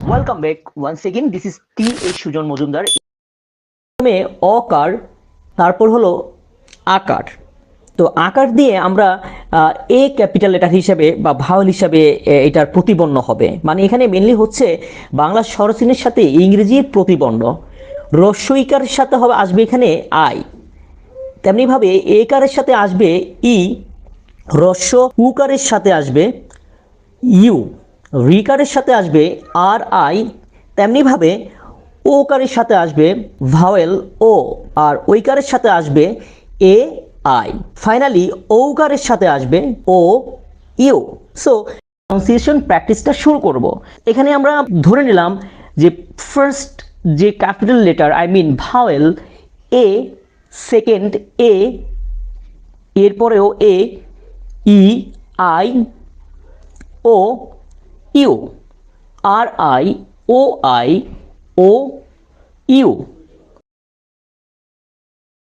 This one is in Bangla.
Welcome back once again this is T H Sujon Majumdar প্রথমে অকার তারপর হলো আকার। তো আকার দিয়ে আমরা এ ক্যাপিটাল লেটার হিসাবে বা ভাওয়াল হিসাবে এটার প্রতিবর্ণ হবে। মানে এখানে মেনলি হচ্ছে বাংলা স্বরচিহ্নের সাথে ইংরেজির প্রতিবর্ণ। রস্যইকারের সাথে হবে, আসবে এখানে আই। তেমনিভাবে একারের সাথে আসবে ই। রস্য উকারের সাথে আসবে ইউ। রিকারের সাথে আসবে আর আই তেমনিভাবে ওকারের সাথে আসবে ভাওয়েল ও, আর ওইকারের সাথে আসবে এ আই। ফাইনালি ঔকারের সাথে আসবে ও, ইউ। সো প্রনাউন্সিয়েশন প্র্যাকটিসটা শুরু করব। এখানে আমরা ধরে নিলাম যে ফার্স্ট যে capital letter I mean vowel, A second A, এরপরেও A, E, I, O U R I O I O U